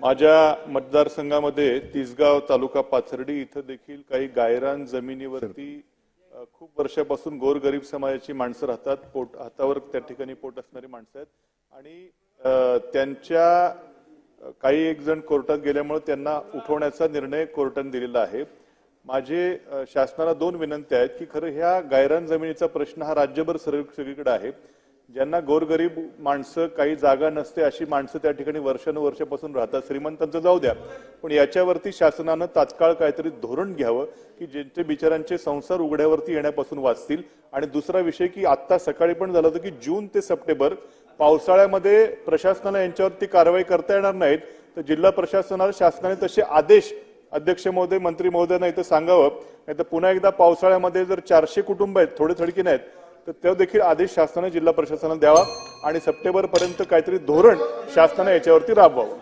माझ्या मतदारसंघामध्ये तिसगाव तालुका पाथर्डी इथं देखील काही गायरान जमिनीवरती खूप वर्षापासून गोरगरीब समाजाची माणसं राहतात. पोट हातावर त्या ठिकाणी पोट असणारी माणसं आहेत. आणि त्यांच्या काही एक जण कोर्टात गेल्यामुळे त्यांना उठवण्याचा निर्णय कोर्टाने दिलेला आहे. माझे शासनाला दोन विनंत्या आहेत की खरं ह्या गायरान जमिनीचा प्रश्न हा राज्यभर सर्व सगळीकडे आहे. ज्यांना गोरगरीब माणसं काही जागा नसते अशी माणसं त्या ठिकाणी वर्षानुवर्षापासून राहतात. श्रीमंतांचं जाऊ द्या. पण याच्यावरती शासनानं तात्काळ काहीतरी धोरण घ्यावं की ज्यांचे बिचारांचे संसार उघड्यावरती येण्यापासून वाचतील. आणि दुसरा विषय की आत्ता सकाळी पण झालं होतं की जून ते सप्टेंबर पावसाळ्यामध्ये प्रशासनाला यांच्यावरती कारवाई करता येणार नाहीत. तर जिल्हा प्रशासनाला शासनाने तसे आदेश अध्यक्ष महोदय मंत्री महोदयांना इथं सांगावं. नाही तर पुन्हा एकदा पावसाळ्यामध्ये जर चारशे कुटुंब आहेत थोडे थडकी नाहीत तर तो देखील आदेश शासनाने जिल्हा प्रशासनाला द्यावा आणि सप्टेंबर पर्यंत काहीतरी धोरण शासनाने याच्यावरती राबवावं.